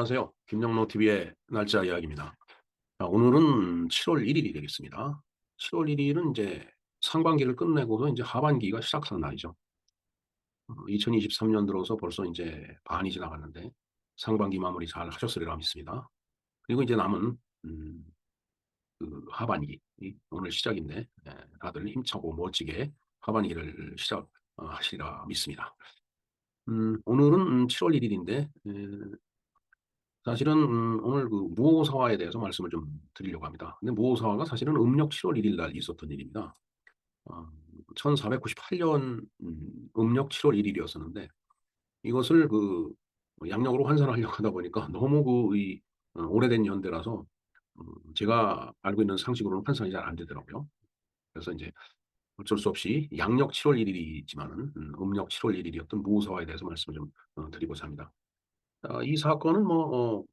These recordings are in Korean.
안녕하세요. 김영로 TV의 날짜 이야기입니다. 자, 오늘은 7월 1일이 되겠습니다. 7월 1일은 이제 상반기를 끝내고서 이제 하반기가 시작하는 날이죠. 2023년 들어서 벌써 이제 반이 지나갔는데 상반기 마무리 잘 하셨으리라 믿습니다. 그리고 이제 남은 음, 그 하반기 오늘 시작인데 예, 다들 힘차고 멋지게 하반기를 시작하시리라 믿습니다. 음, 오늘은 7월 1일인데 에, 사실은 음, 오늘 그 무오사화에 대해서 말씀을 좀 드리려고 합니다. 근데 무오사화가 사실은 음력 7월 1일 날 있었던 일입니다. 어, 1498년 음, 음력 7월 1일이었었는데 이것을 그 양력으로 환산하려고 하다 보니까 너무 그이 어, 오래된 연대라서 어, 제가 알고 있는 상식으로는 환산이 잘 안 되더라고요. 그래서 이제 어쩔 수 없이 양력 7월 1일이지만은 음, 음력 7월 1일이었던 무오사화에 대해서 말씀을 좀 어, 드리고자 합니다. 아, 이 사건은 뭐, 어,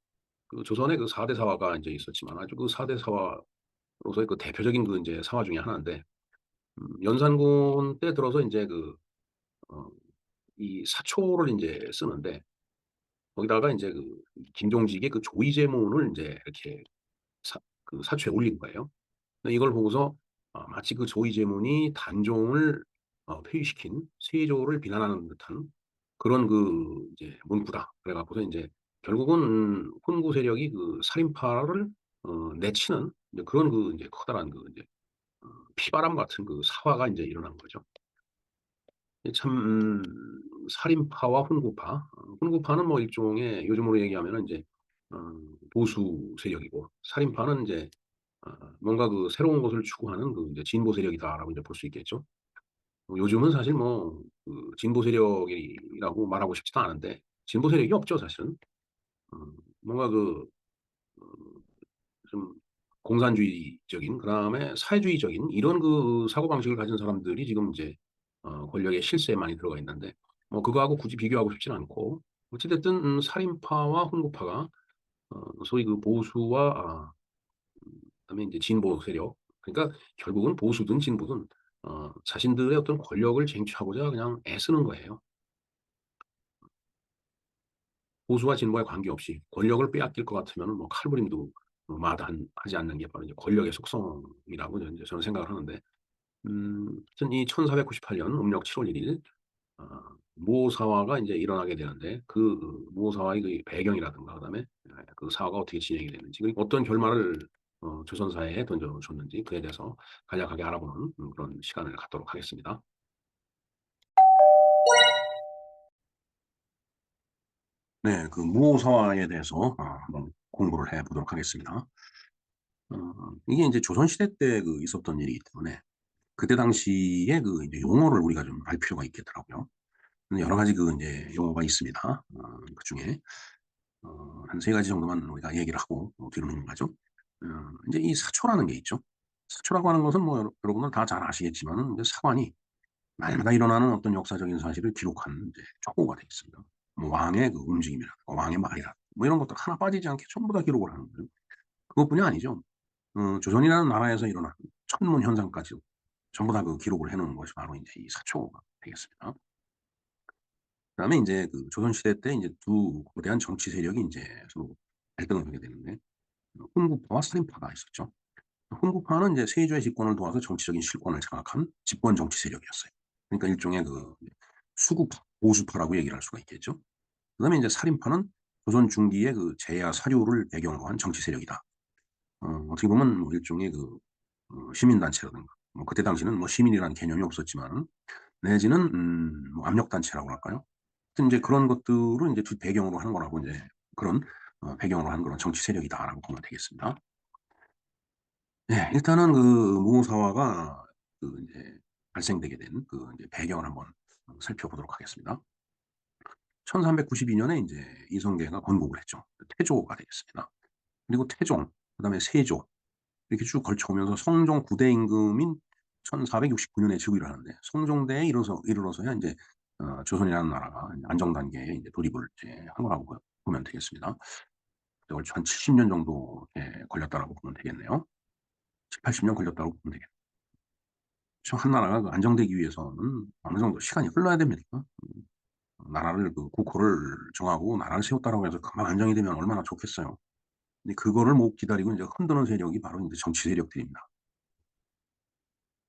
그 조선의 그 4대 사화가 이제 있었지만 아주 그 4대 사화로서의 그 대표적인 그 이제 사화 중에 하나인데, 음, 연산군 때 들어서 이제 그, 어, 이 사초를 이제 쓰는데, 거기다가 이제 그 김종직의 그 조의제문을 이제 이렇게 사, 그 사초에 올린 거예요. 이걸 보고서 어, 마치 그 조의제문이 단종을 어, 폐위시킨 세조를 비난하는 듯한 그런 그 이제 문구다. 그래갖고서 이제 결국은 훈구 세력이 그 살인파를 어, 내치는 그런 그 이제 커다란 그 이제 어, 피바람 같은 그 사화가 이제 일어난 거죠. 참 음, 살인파와 훈구파, 어, 훈구파는 뭐 일종의 요즘으로 얘기하면은 이제 어, 보수 세력이고 살인파는 이제 어, 뭔가 그 새로운 것을 추구하는 그 이제 진보 세력이다라고 이제 볼 수 있겠죠. 뭐 요즘은 사실 뭐 그 진보 세력이라고 말하고 싶지도 않은데 진보 세력이 없죠 사실은. 어, 뭔가 그 어, 좀 공산주의적인 그다음에 사회주의적인 이런 그 사고 방식을 가진 사람들이 지금 이제 어, 권력의 실세에 많이 들어가 있는데 뭐 그거하고 굳이 비교하고 싶지는 않고 어찌 됐든 음, 살인파와 훈구파가 어, 소위 그 보수와 아, 그다음에 이제 진보 세력 그러니까 결국은 보수든 진보든 어, 자신들의 어떤 권력을 쟁취하고자 그냥 애쓰는 거예요. 보수와 진보에 관계없이 권력을 빼앗길 것 같으면 뭐 칼부림도 뭐 마다하지 않는 게 바로 이제 권력의 속성이라고 저는 생각을 하는데, 음, 이 1498년 음력 7월 1일 어, 모사화가 이제 일어나게 되는데 그 모사화의 그 배경이라든가 그다음에 그 사화가 어떻게 진행이 되는지 그리고 어떤 결말을 어, 조선사회에 던져줬는지 그에 대해서 간략하게 알아보는 그런 시간을 갖도록 하겠습니다. 네, 그 무오사화에 대해서 어, 한번 공부를 해보도록 하겠습니다. 어, 이게 이제 조선시대 때 그 있었던 일이기 때문에 그때 당시에 그 이제 용어를 우리가 좀 알 필요가 있겠더라고요. 여러 가지 그 이제 용어가 있습니다. 어, 그 중에 어, 한세 가지 정도만 우리가 얘기를 하고 뒤로 넘어가죠. 어, 이제 이 사초라는 게 있죠. 사초라고 하는 것은 뭐 여러분들 다 잘 아시겠지만 이제 사관이 날마다 일어나는 어떤 역사적인 사실을 기록한 이제 촉구가 되어 있습니다. 뭐 왕의 그 움직임이라, 왕의 말이라, 뭐 이런 것들 하나 빠지지 않게 전부 다 기록을 하는 거예요. 그것뿐이 아니죠. 어, 조선이라는 나라에서 일어난 천문 현상까지 전부 다 그 기록을 해놓은 것이 바로 이제 이 사초가 되겠습니다. 그다음에 이제 그 조선 시대 때 이제 두 거대한 정치 세력이 이제 서로 갈등을 하게 되는데 훈구파와 살인파가 있었죠. 훈구파는 이제 세조의 집권을 도와서 정치적인 실권을 장악한 집권 정치 세력이었어요. 그러니까 일종의 그 수구파, 보수파라고 얘기를 할 수가 있겠죠. 그다음에 이제 살인파는 조선 중기의 그 제야 사료를 배경으로 한 정치 세력이다. 어, 어떻게 보면 뭐 일종의 그 어, 시민단체라든가, 뭐 그때 당시는 뭐 시민이라는 개념이 없었지만 내지는 음, 뭐 압력단체라고 할까요? 이제 그런 것들을 이제 두 배경으로 하는 거라고 이제 그런 어, 배경으로 한 그런 정치 세력이다라고 보면 되겠습니다. 네, 일단은 그 무사화가 그 이제 발생되게 된 그 이제 배경을 한번 살펴보도록 하겠습니다. 1392년에 이제 이성계가 건국을 했죠. 태조가 되겠습니다. 그리고 태종, 그 다음에 세조 이렇게 쭉 걸쳐오면서 성종 9대 임금인 1469년에 즉위를 하는데 성종대에 이르러서 이르러서야 이제 어, 조선이라는 나라가 안정 단계에 이제 돌입을 이제 한 거라고 보면 되겠습니다. 한 70년 정도 걸렸다라고 보면 되겠네요. 7, 80년 걸렸다고 보면 되겠네요. 한 나라가 그 안정되기 위해서는 어느 정도 시간이 흘러야 됩니다. 음, 어, 나라를 그 국호를 정하고 나라를 세웠다라고 해서 그만 안정이 되면 얼마나 좋겠어요. 근데 그거를 못 기다리고 인제 흔드는 세력이 바로 인제 정치 세력들입니다.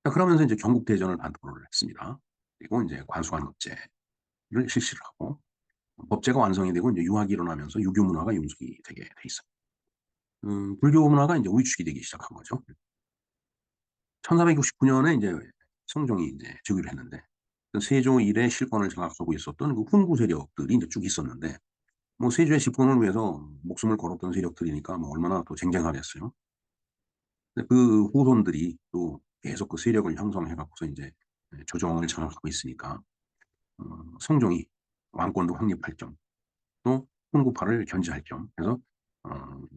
자 그러면서 인제 경국 대전을 반포를 했습니다. 그리고 인제 관수관급제를 실시를 하고 법제가 완성이 되고 인제 유학이 일어나면서 유교 문화가 영속이 되게 돼 있어요. 음 불교 문화가 인제 위축이 되기 시작한 거죠. 1469 년에 인제 성종이 인제 즉위를 했는데 그 세조 이래 실권을 장악하고 있었던 그 훈구 세력들이 인제 쭉 있었는데 뭐 세조의 집권을 위해서 목숨을 걸었던 세력들이니까 뭐 얼마나 또 쟁쟁하겠어요. 그 후손들이 또 계속 그 세력을 형성해 갖고서 예 조정을 장악하고 있으니까 어 성종이 왕권도 확립할 겸또 훈구파를 견제할 겸 해서 어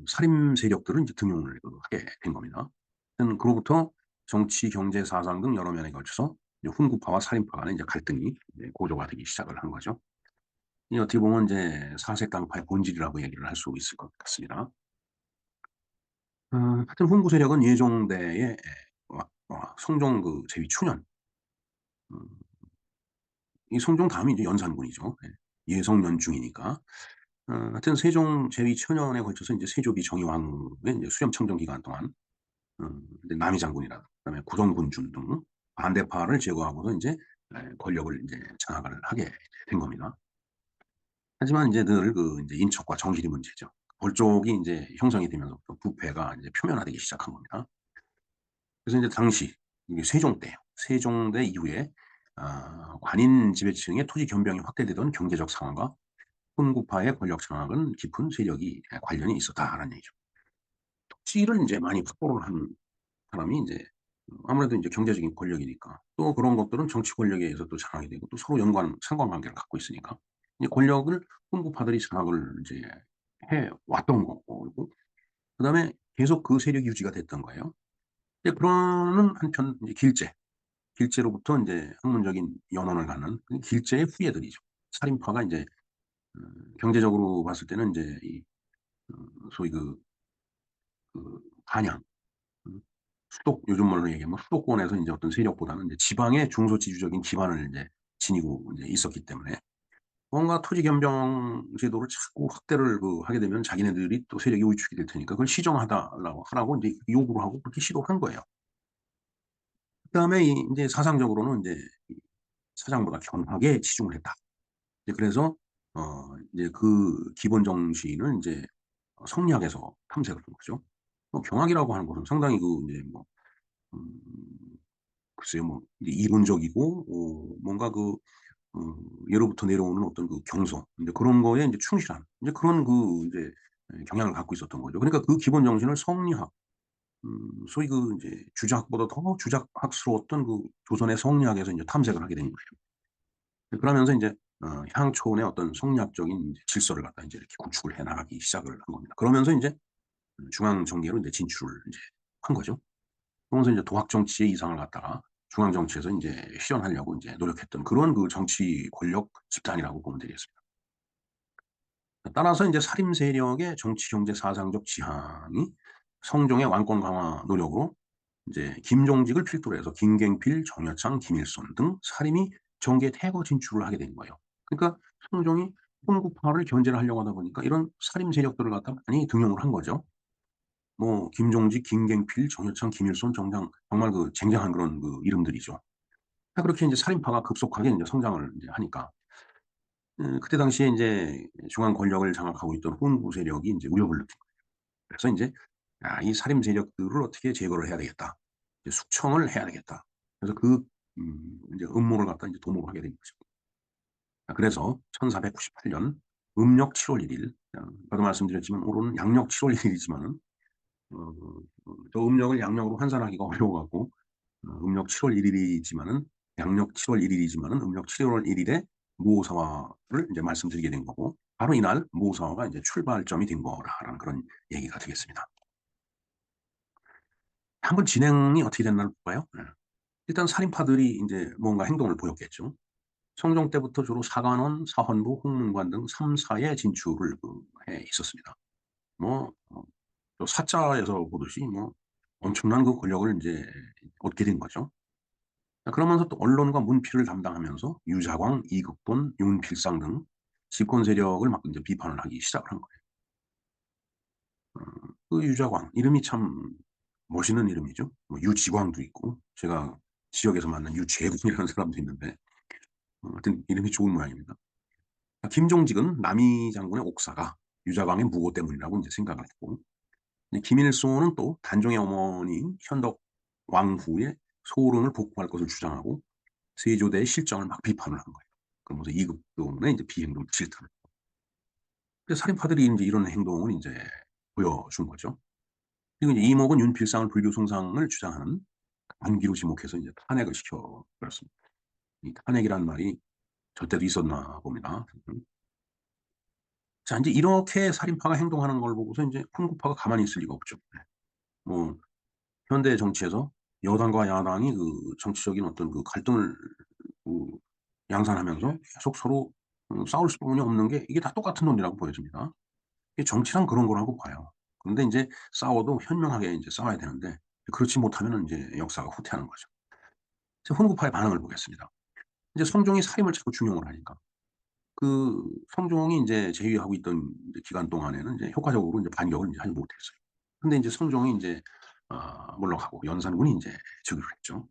살림 세력들을 인제 등용을 그 하게 된 겁니다. 음 그로부터 정치, 경제, 사상 등 여러 면에 걸쳐서 이제 훈구파와 살림파 간의 이제 갈등이 이제 고조가 되기 시작을 한 거죠. 이 어떻게 보면 인제 사색 당파의 본질이라고 얘기를 할 수 있을 것 같습니다. 어 하여튼 훈구 세력은 예종대의 와 성종 그 제위 초년 음 이 성종 다음이 이제 연산군이죠. 예. 예성년 중이니까. 어 하여튼 세종 제위 초년에 걸쳐서 인제 세조비 정의왕후의 인제 수렴 청정 기간 동안 음 이제 남이 장군이라든 그다음에 구성군중 등 반대파를 제거하고서 인제 예 권력을 인제 장악을 하게 된 겁니다. 하지만 인제 늘그 인제 인척과 정실이 문제죠. 골족이 인제 형성이 되면서부터 부패가 인제 표면화되기 시작한 겁니다. 그래서 인제 당시 세종 때예요. 세종 때 이후에 아 관인 지배층의 토지 겸병이 확대되던 경제적 상황과 훈구파의 권력 장악은 깊은 세력이 예 관련이 있었다라는 얘기죠. 토지를 인제 많이 확보를 한 사람이 음 아무래도 인제 경제적인 권력이니까 또 그런 것들은 정치 권력에 의해서 또 장악이 되고 또 서로 연관 상관관계를 갖고 있으니까 이 권력을 훈구파들이 장악을 인제 해 왔던 거고 그리고 그다음에 계속 그 세력이 유지가 됐던 거예요. 이제 그러는 한편 이제 길제, 길제로부터 인제 학문적인 연원을 갖는 그 길제의 후예들이죠. 살림파가 인제 음 경제적으로 봤을 때는 인제 이음 소위 그 그 한양 음 수도 요즘 말로 얘기하면 수도권에서 인제 어떤 세력보다는 인제 지방의 중소지주적인 기반을 인제 지니고 인제 있었기 때문에 뭔가 토지 겸병 제도를 자꾸 확대를 그 하게 되면 자기네들이 또 세력이 위축이 될 테니까 그걸 시정하다라고 하라고 인제 요구를 하고 그렇게 시도를 한 거예요. 그다음에 이 인제 사상적으로는 인제 이 '사장보다 경학에 치중을 했다.' 이제 그래서 어 이제 그 기본 정신을 어 성리학에서 탐색을 한 거죠. 뭐 경학이라고 하는 것은 상당히 그 인제 뭐 음 글쎄요 뭐 이제 이론적이고 어 뭔가 그 어 예로부터 내려오는 어떤 그 경서 인제 그런 거에 인제 충실한 인제 그런 그예 경향을 갖고 있었던 거죠. 그러니까 그 기본 정신을 성리학 음 소위 그 인제 주자학보다 더 주작학스러웠던 그 조선의 성리학에서 인제 탐색을 하게 된 거예요. 예 그러면서 인제 어 향초의 어떤 성리학적인 질서를 갖다 인제 이렇게 구축을 해 나가기 시작을 한 겁니다. 그러면서 인제 음 중앙 정계로 인제 진출을 인제 한 거죠. 그러면서 인제 도학 정치의 이상을 갖다가 중앙 정치에서 인제 실현하려고 인제 노력했던 그런 그 정치 권력 집단이라고 보면 되겠습니다. 따라서 인제 살림 세력의 정치, 경제, 사상적 지향이 성종의 왕권 강화 노력으로 인제 김종직을 필두로 해서 김갱필, 정여창, 김일손 등 살림이 정계에 대거 진출을 하게 된 거예요. 그러니까 성종이 훈구파를 견제를 하려고 하다 보니까 이런 살림 세력들을 갖다가 많이 등용을 한 거죠. 뭐 김종직, 김갱필, 정여창, 김일손 정장 정말 그 쟁쟁한 그런 그 이름들이죠. 아 그렇게 인제 살림파가 급속하게 인제 성장을 인제 하니까 음 그때 당시에 인제 중앙 권력을 장악하고 있던 훈구 세력이 인제 위협을 느낀 거예요. 그래서 인제 ' 아이 살림 세력들을 어떻게 제거를 해야 되겠다. 이제 숙청을 해야 되겠다.' 그래서 그음 인제 음모를 갖다 인제 도모를 하게 된 거죠. 아 그래서 1498년 음력 7월 1일 어 아까도 말씀드렸지만 올해는 양력 7월 1 일이지만은 어어저 음력을 양력으로 환산하기가 어려워 갖고 어 음력 7월 1 일이지만은 양력 7월 1 일이지만은 음력 7월 1 일에 모사화를 인제 말씀드리게 된 거고 바로 이날 모사화가 인제 출발점이 된 거라라는 그런 얘기가 되겠습니다. 한번 진행이 어떻게 됐나를 볼까요? 예. 일단 살인파들이 인제 뭔가 행동을 보였겠죠. 성종 때부터 주로 사관원, 사헌부, 홍문관 등 3 사의 진출을 그해 있었습니다. 뭐어또 사자에서 보듯이 뭐 엄청난 그 권력을 인제 얻게 된 거죠. 아 그러면서 또 언론과 문필을 담당하면서 유자광, 이극돈, 윤필상 등 집권 세력을 막 인제 비판을 하기 시작을 한 거예요. 어그 유자광 이름이 참 멋있는 이름이죠. 뭐 유지광도 있고 제가 지역에서 만난 유재광이라는 사람도 있는데 어 하여튼 이름이 좋은 모양입니다. 아 김종직은 남이 장군의 옥사가 유자광의 무고 때문이라고 인제 생각을 했고 이 김일손은 또 단종의 어머니인 현덕 왕후의 소론을 복구할 것을 주장하고 세조대의 실정을 막 비판을 한 거예요. 그러면서 이극돈의 이제 비행동 질타를 그 살인파들이 인제 이런 행동을 인제 보여준 거죠. 그리고 이제 이목은 윤필상을 불교성상을 주장하는 안기로 지목해서 이제 탄핵을 시켜 버렸습니다. 이 탄핵이라는 말이 저 때도 있었나 봅니다. 음. 자 인제 이렇게 살인파가 행동하는 걸 보고서 인제 훈구파가 가만히 있을 리가 없죠. 네. 뭐 현대 정치에서 여당과 야당이 그 정치적인 어떤 그 갈등을 그 양산하면서 계속 서로 어 싸울 수뿐이 없는 게 이게 다 똑같은 논리라고 보여집니다. 정치란 그런 거라고 봐요. 근데 인제 싸워도 현명하게 인제 싸워야 되는데 그렇지 못하면은 인제 역사가 후퇴하는 거죠. 자 훈구파의 반응을 보겠습니다. 이제 성종이 사림을 자꾸 중용을 하니까 그 성종이 인제 재위하고 있던 이제 기간 동안에는 이제 효과적으로 인제 반격을 인제 하지 못했어요. 근데 인제 성종이 인제 아 물러가고 연산군이 인제 즉위를 했죠.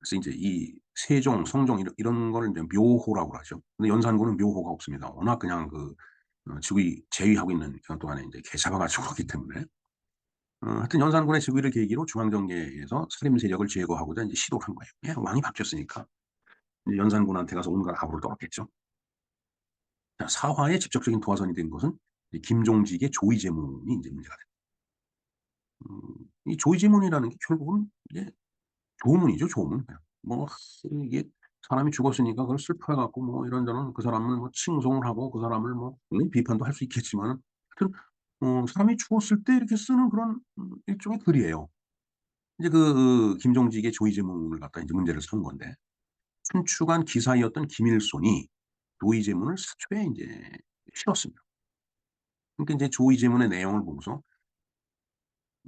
그래서 인제 이 세종, 성종 이런 이런 거를 인제 묘호라고 하죠. 근데 연산군은 묘호가 없습니다. 워낙 그냥 그 어 즉위 재위하고 있는 기간 동안에 인제 개 잡아 가지고 그렇기 때문에. 어 하여튼 연산군의 즉위를 계기로 중앙정계에서 살림 세력을 제거하고자 인제 시도를 한 거예요. 예 왕이 바뀌었으니까. 이제 연산군한테 가서 온갖 아부를 떨었겠죠. 자 사화의 직접적인 도화선이 된 것은 이 김종직의 조의제문이 인제 문제가 됐음이 조의제문이라는 게 결국은 이제 조문이죠, 조문. 뭐 이게 사람이 죽었으니까 그걸 슬퍼해 갖고 뭐 이런저런 그 사람을 뭐 칭송을 하고 그 사람을 뭐 비판도 할 수 있겠지만은 하여튼 어 사람이 죽었을 때 이렇게 쓰는 그런 음 일종의 글이에요. 이제 그 김종직의 조의제문을 갖다가 인제 문제를 삼은 건데 춘추관 기사이었던 김일손이 조의제문을 사초에 인제 실었습니다. 그러니까 인제 조의제문의 내용을 보고서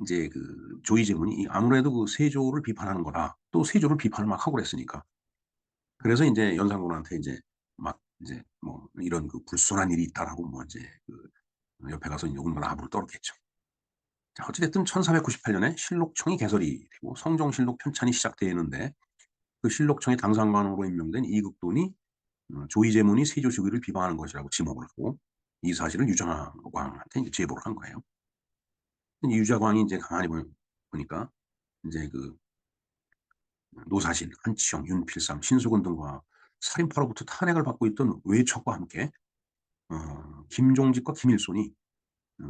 인제 그 조의제문이 이 아무래도 그 '세조를 비판하는 거다.' 또 세조를 비판을 막 하고 그랬으니까. 그래서 인제 연산군한테 인제 막 인제 뭐 "이런 그 불손한 일이 있다."라고 뭐 인제 그 옆에 가서 인제 온갖 아부를 떨었겠죠. 자 어찌 됐든 1498 년에 실록청이 개설이 되고 성종실록 편찬이 시작되는데 그 실록청의 당상관으로 임명된 이극돈이 어 조의제문이 세조 즉위를 비방하는 것이라고 지목을 하고 이 사실을 유자광한테 인제 제보를 한 거예요. 이 유자광이 인제 가만히 보니 보니까 인제 그 노사신, 한치영, 윤필상, 신수근 등과 살인파로부터 탄핵을 받고 있던 외척과 함께 어 김종직과 김일손이 어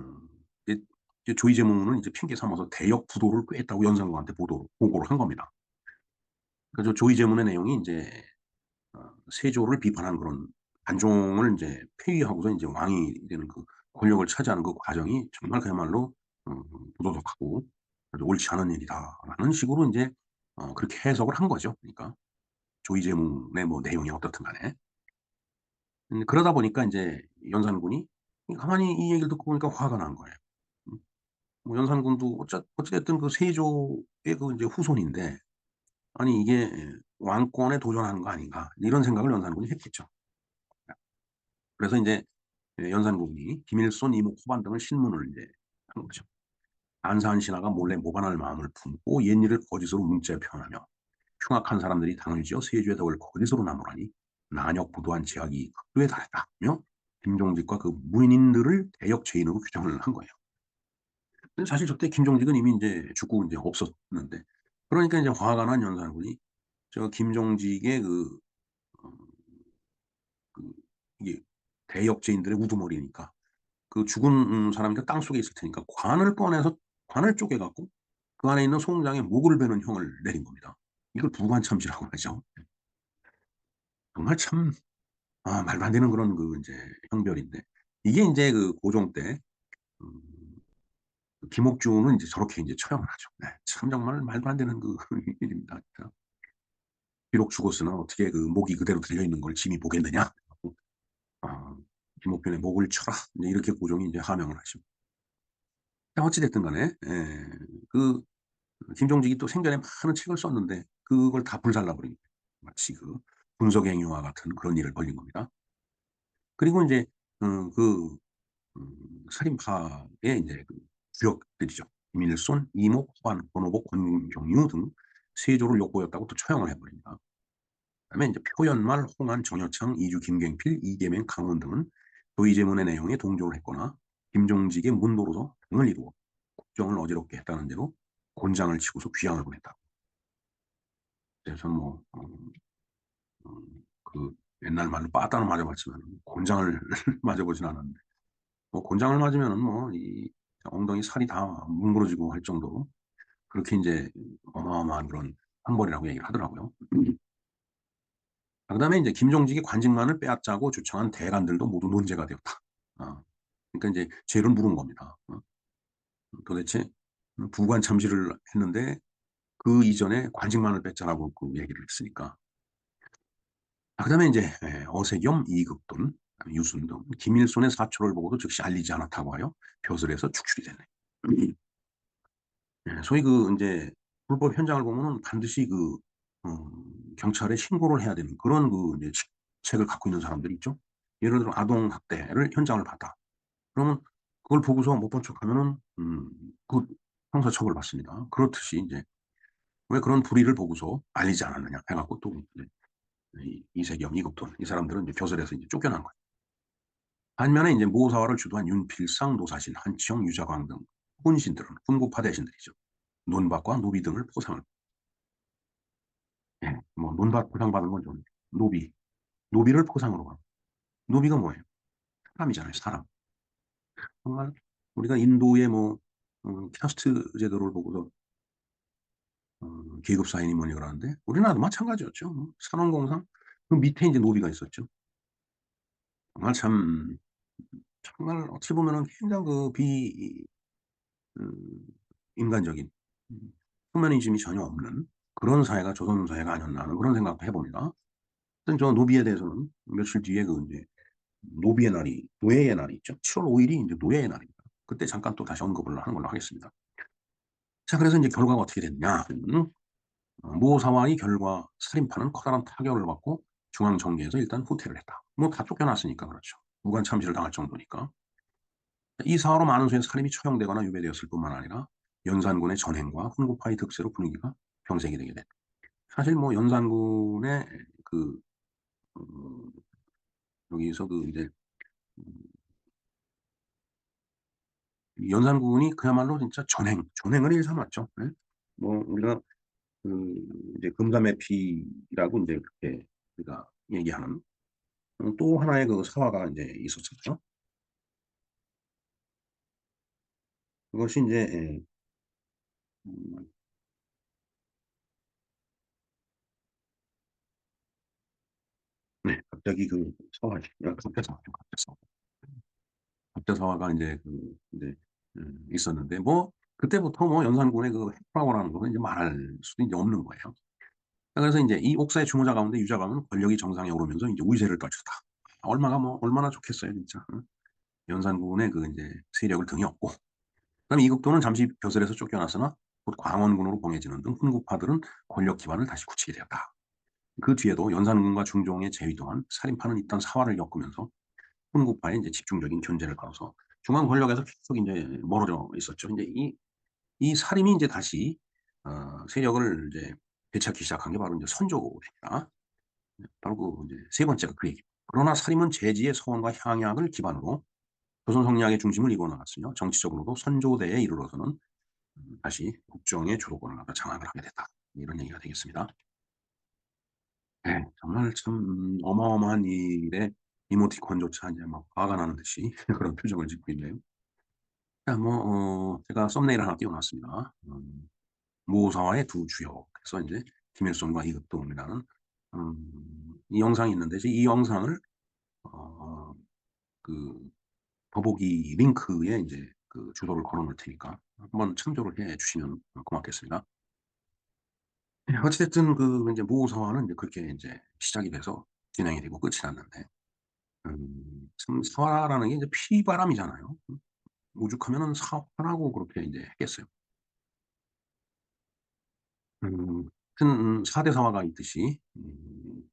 이제 이제 이제 핑계 삼아서 대역 부도를 꾀했다고 연산군한테 보도 보고를 한 겁니다. 그래서 조의제문의 내용이 인제 어 세조를 비판하는 그런 단종을 인제 폐위하고서 인제 왕이 되는 그 권력을 차지하는 그 과정이 정말 그야말로 어 부도덕하고 옳지 않은 일이다라는 식으로 인제 어 그렇게 해석을 한 거죠. 그러니까 조의제문의 뭐 내용이 어떻든 간에. 음 그러다 보니까 인제 연산군이 이 가만히 이 얘기를 듣고 보니까 화가 난 거예요. 음. 뭐 연산군도 어쩌 어찌 됐든 그 세조의 그 인제 후손인데 '아니 이게 예 왕권에 도전하는 거 아닌가.' 이런 생각을 연산군이 했겠죠. 그래서 예 연산군이 김일손, 이목, 호반 등을 신문을 인제 한 거죠. 안사한 신하가 몰래 모반할 마음을 품고 옛일을 거짓으로 문자에 표현하며 흉악한 사람들이 당을 지어 세조의 덕을 거짓으로 나누라니 난역부도한 제약이 극도에 달했다며 김종직과 그 무인인들을 대역 죄인으로 규정을 한 거예요. 사실 저때 김종직은 이미 인제 죽고 인제 없었는데 그러니까 인제 화가 난 연산군이 저 김종직의 그어그 이게 대역 죄인들의 우두머리니까 그 죽은 음 사람이 땅 속에 있을 테니까 관을 꺼내서 관을 쪼개 갖고 그 안에 있는 송장에 목을 베는 형을 내린 겁니다. 이걸 부관참시라고 하죠. 정말 참 아 말도 안 되는 그런 그 인제 형벌인데 이게 인제 그 고종 때음그 김옥준은 인제 저렇게 인제 처형을 하죠. 네. 참 정말 말도 안 되는 그 일입니다 진짜. "비록 죽었으나 어떻게 그 목이 그대로 들려 있는 걸 짐이 보겠느냐." 아 "김옥균의 목을 쳐라." 이렇게 고종이 인제 하명을 하죠. 어찌 됐든 간에 예 그 김종직이 또 생전에 많은 책을 썼는데 그걸 다 불살라 버린 마치 그 분석 행위와 같은 그런 일을 벌인 겁니다. 그리고 인제 음 그 음 살인파의 인제 그 주역들이죠. 김일손, 이목, 허안, 권오복, 권경유 등3 조를 엿보였다고 또 처형을 해 버립니다. 그다음에 인제 표연말, 홍안, 정여창, 이주, 김갱필, 이계명, 강원 등은 도의제문의 내용에 동조를 했거나 김종직의 문도로서 등을 이루어 국정을 어지럽게 했다는 죄로 곤장을 치고서 귀양을 보냈다. 그래서 뭐어음그 옛날 말로 빠따는 맞아 봤지만 곤장을 맞아 보진 않았는데 뭐 곤장을 맞으면은 뭐 이 엉덩이 살이 다 뭉그러지고 할 정도로 그렇게 인제 어마어마한 그런 형벌이라고 얘기를 하더라고요. 아 그다음에 인제 김종직이 관직만을 빼앗자고 주청한 대관들도 모두 논제가 되었다. 어. 그러니까 인제 죄를 물은 겁니다. 어. 도대체 음 부관 참시를 했는데 그 이전에 관직만을 뺐자라고 그 얘기를 했으니까. 아 그 다음에 인제 예 어세겸, 이극돈, 유순 등 김일손의 사초를 보고도 즉시 알리지 않았다고 하여 벼슬에서 축출이 됐네. 예 소위 그 인제 불법 현장을 보면은 반드시 그어 경찰에 신고를 해야 되는 그런 그 이제 직책을 갖고 있는 사람들이 있죠. 예를 들어 아동 학대를 현장을 봤다. 그러면 그걸 보고서 못 본 척하면은 음 그 형사 처벌 받습니다. 그렇듯이 인제 왜 그런 불의를 보고서 알리지 않았느냐 해 갖고 또 이제 이 이세겸, 이극돈 이 사람들은 이제 벼슬에서 이제 쫓겨난 거예요. 반면에 인제 모사화를 주도한 윤필상, 노사신, 한치영, 유자광 등 혼신들은 훈구파 대신들이죠. 논밭과 노비 등을 포상을 예. 뭐 논밭 포상받은 건 좀 노비, 노비를 포상으로 받 노비가 뭐예요? 사람이잖아요, 사람. 정말 우리가 인도의 뭐 음 캐스트 제도를 보고서 어 계급 사회니 뭐니 그러는데 우리나라도 마찬가지였죠. 뭐 산업공상 그 밑에 인제 노비가 있었죠. 정말 참 정말 어찌 보면은 굉장히 그비음 인간적인 음 휴머니즘이 전혀 없는 그런 사회가 조선 사회가 아니었나 하는 그런 생각도 해 봅니다. 하여튼 저 노비에 대해서는 며칠 뒤에 그 인제 노비의 날이 노예의 날이 있죠. 7월 5 일이 인제 노예의 날입니다. 그때 잠깐 또 다시 언급을 하는 걸로 하겠습니다. 자 그래서 인제 결과가 어떻게 됐냐 어모 사화의 결과 살인파는 커다란 타격을 받고 중앙정계에서 일단 후퇴를 했다. 뭐 다 쫓겨났으니까 그렇죠. 무관 참시를 당할 정도니까. 이 사화로 많은 수의 살인이 처형되거나 유배되었을 뿐만 아니라 연산군의 전횡과 훈구파의 득세로 분위기가 경색이 되게 됐다. 사실 뭐 연산군의 그음 여기서 그 인제 음 연산군이 그야말로 진짜 전횡, 전횡을 일삼았죠. 예. 뭐 우리가 그 이제 금감의 피라고 인제 그렇게 우리가 얘기하는 음또 하나의 그 사화가 인제 있었었죠. 그것이 인제 예. 음. 네. 갑자기 그 사화 야 갑자사화죠, 갑자사화. 갑자사화가 인제 그 인제 음 있었는데 뭐 그때부터 뭐 연산군의 그 해프라고라는 거는 이제 말할 수도 이제 없는 거예요. 그래서 인제 이 옥사의 주모자 가운데 유자광은 권력이 정상에 오르면서 인제 우위세를 떨쳤다. 얼마가 뭐 얼마나 좋겠어요 진짜. 어? 연산군의 그 인제 세력을 등에 업고 그다음에 이극도는 잠시 벼슬에서 쫓겨났으나 곧 광원군으로 봉해지는 등 훈구파들은 권력 기반을 다시 굳히게 되었다. 그 뒤에도 연산군과 중종의 제위 동안 살인파는 잇단 사화를 겪으면서 훈구파의 인제 집중적인 견제를 받아서 중앙 권력에서 계속 인제 멀어져 있었죠. 인제 이 이 살인이 인제 다시 어 세력을 이제 되찾기 시작한 게 바로 인제 선조입니다. 네 바로 그 인제 세 번째가 그 얘기입니다. 그러나 살인은 제지의 서원과 향약을 기반으로 조선 성리학의 중심을 이루어 나갔으며 정치적으로도 선조대에 이르러서는 음 다시 국정의 주도권을 갖다 장악을 하게 됐다. 이런 얘기가 되겠습니다. 예. 정말 참 어마어마한 일에 이모티콘조차 인제 막 화가 나는 듯이 그런 표정을 짓고 있네요. 자뭐어 제가 썸네일을 하나 띄워 놨습니다. 음 모사화의 두 주역 그래서 인제 김일손과 이극동이라는 음 이 영상이 있는데 이제 이 영상을 어 그 더보기 링크에 인제 그 주소를 걸어 놓을 테니까 한번 참조를 해 주시면 어 고맙겠습니다. 예 어찌 됐든 그 인제 모사화는 인제 그렇게 인제 시작이 돼서 진행이 되고 끝이 났는데 음 참 사화라는 게 인제 피바람이잖아요. 음 오죽하면은 사화라고 그렇게 인제 했겠어요. 음. 하여튼 음, 4대 사화가 있듯이 음,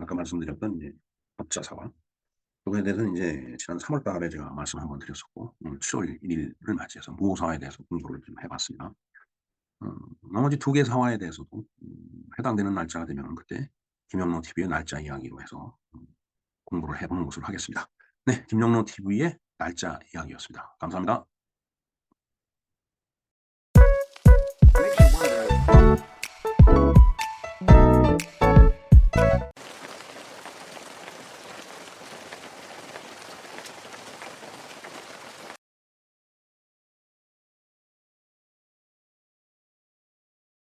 아까 말씀드렸던 이제 법자 사화 그거에 대해서는 이제 지난 3월 달에 제가 말씀 한번 드렸었고 오늘 7월 1일을 맞이해서 무호사화에 대해서 공부를 좀 해봤습니다. 어, 나머지 두 개 사화에 대해서도 음, 해당되는 날짜가 되면 그때 김영로 TV의 날짜 이야기로 해서 음, 공부를 해보는 것으로 하겠습니다. 네, 김영로 TV의 날짜 이야기였습니다. 감사합니다.